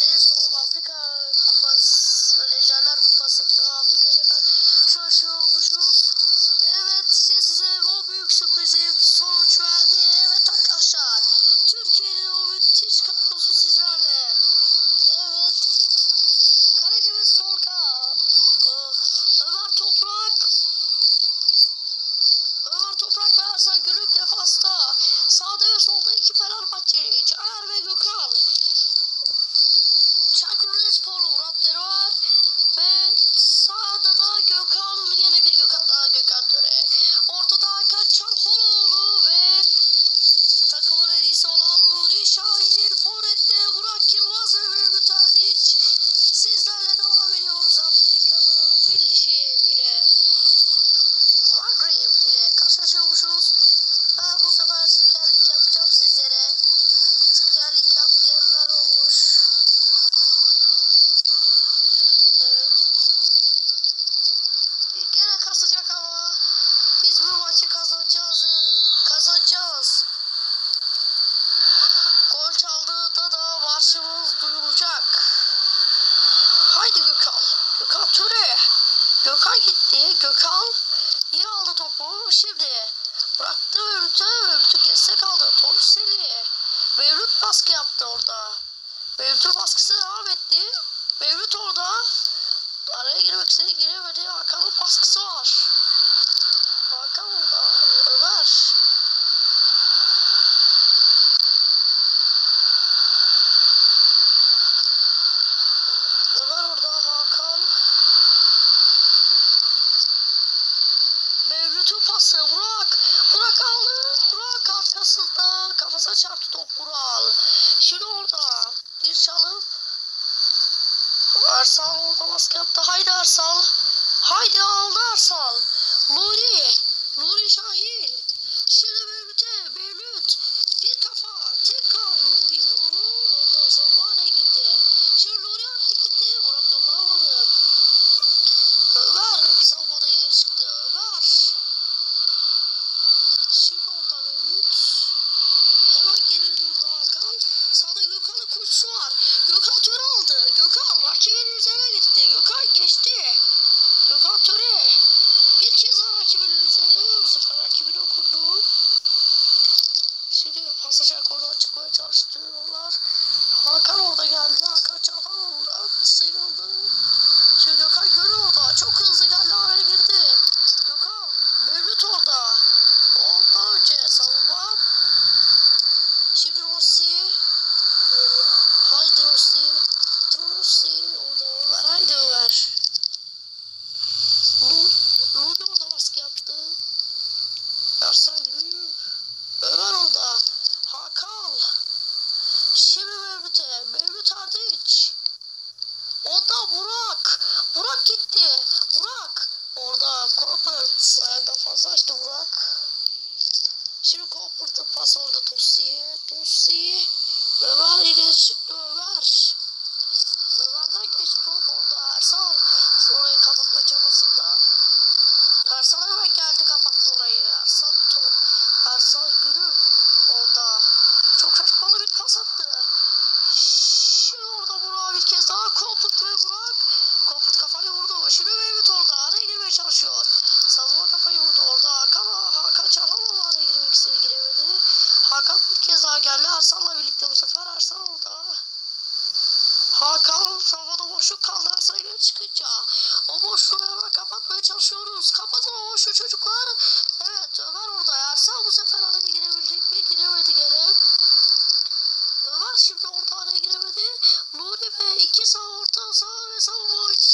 En son Afrika kupası, Ejderler kupasında Afrika ile karşılaşıyormuşuz. Evet işte size o büyük sürprizi sonuç verdi. Evet arkadaşlar. Türkiye'nin o müthiş kadrosu sizlerle. Evet. Kalecimiz Tolga. E, Ömer Toprak. Ömer Toprak ve Ersan Gürük defasta. Sağda ve solda iki gitti. Gökhan iyi aldı topu. Şimdi bıraktı Mevlüt'e. Mevlüt'ü geride kaldı. Torselli. Mevlüt baskı yaptı orada. Mevlüt'ün baskısı devam etti. Mevlüt orada. Araya girmek istedi giremedi. Hakan'ın baskısı var. Hakan burada. Ömer orada. Hakan. Mevlüt'ün pası. Burak. Burak aldı. Burak arkasında. Kafasına çarptı top Burak. Şimdi orada. Bir çalıp. Ersal orada baskı yaptı. Haydi Ersal. Haydi aldı Ersal. Nuri. Nuri Şahin. Şimdi Mevlüt'e. Mevlüt. Bir kafa. Tekrar Nuri'ye doğru. Ondan sonra Vare gitti. Şimdi Nuri attı gitti. Burak dokunamadı. Ömer. Savunmada ileri çıktı. Ömer. Şimdi orada Mevlüt. Hemen geri durdu Hakan. Sağda Gökhan'ın koşusu var. Gökhan Töre aldı. Gökhan rakibinin üzerine gitti. Gökhan geçti. Gökhan Töre. Bir kez daha rakibinin üzerine bu sefer rakibini okundu. Pasajak oradan çıkmaya çalıştırıyorlar. Hakan orada geldi. Hakan Çarhan oradan sıyrıldı. Şimdi Gökhan görüyor orada. Çok hızlı geldi araya girdi. Gökhan Mevlüt orada. Ondan önce savunma. Şimdi Rossi. Haydi Rossi. Rossi. Orada Ömer. Haydi Ömer. Nur, Nuri orada baskı yaptı. Ersan Gül. Ömer orada. Hakan. Şimdi Mevlüt'e. Mevlüt Ardiç. Orada Burak. Burak gitti. Burak. Orada Ayağında fazla açtı Burak. Şimdi Corporate'ın pası orada Tossi'ye. Tossi. Ömer ileri çıktı Ömer. Ömer'den geçti top orada Ersan. Orayı kapatma çabasında. Ersan hemen geldi kapattı orayı. Ersan top. Ersan Gürüm orada. Çok şaşmalı bir pas attı. Şimdi orada Burak bir kez daha Koput ve Burak. Koput kafayı vurdu. Şimdi Mehmet orada araya girmeye çalışıyor. Savunma kafayı vurdu orada. Hakan, Hakan Çahanoğlu araya girmek istedi giremedi. Hakan bir kez daha geldi. Ersan'la birlikte bu sefer Ersan orada. Hakan savunmada boşluk kaldı Ersan ile çıkınca. O boşluğu hemen kapatmaya çalışıyoruz. Kapatın o boşluğu çocuklar. Evet Ömer orada. Ersan bu sefer araya girebilecek mi? Giremedi gene. Ömer şimdi orta araya giremedi. Nuri ve iki sağ orta sağ ve savunma oyuncusu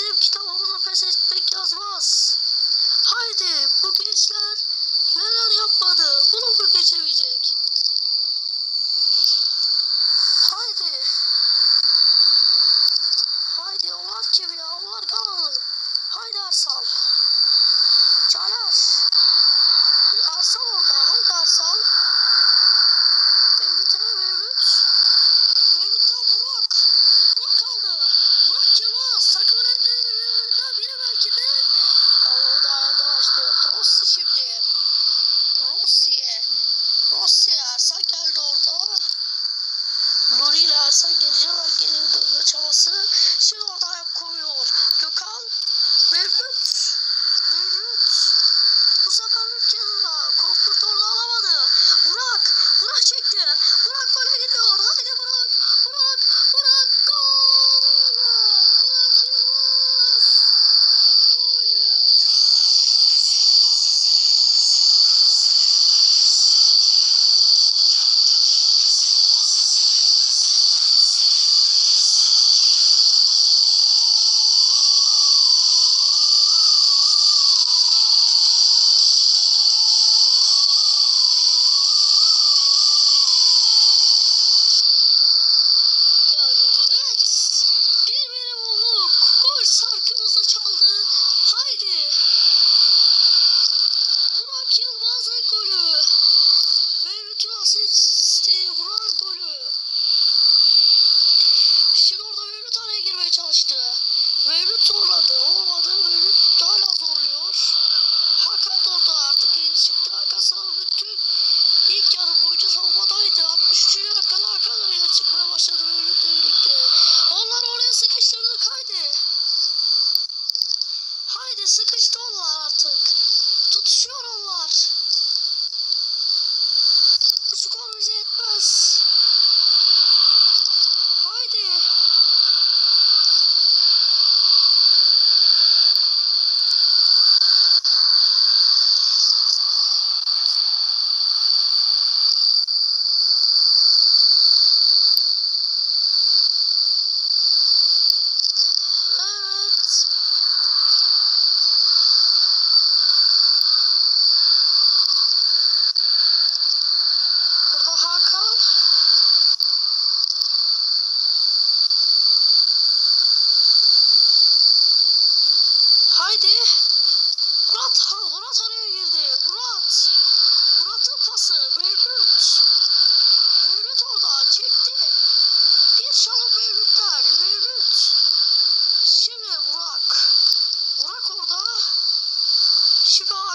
benim kitabımda pes etmek yazmaz. Haydi bu gençler neler yapmadı bunu mu geçemeyecek? Haydi. Haydi onlar kim ya? Onlar Ganalı. Haydi Arsal. Caner. Arsal orada. Barsa geliyorlar geliyor durma çabası. Şimdi orada ayak koyuyor. Gökhan, Mehmet, Mehmet. Hadi sıkıştı onlar artık. Tutuşuyor onlar. Bu skor bize yetmez. 違う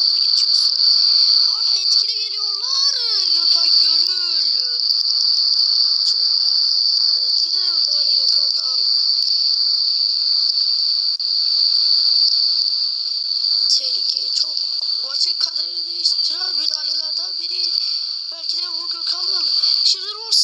orada geçiyorsun. Aa etkili geliyorlar. Gökhan Gönül. Etkili bir tane Gökhan'dan. Tehlike çok. Maçın kaderini değiştiren müdahalelerden biri. Belki de bu Gökhan'ın. Şimdi Ross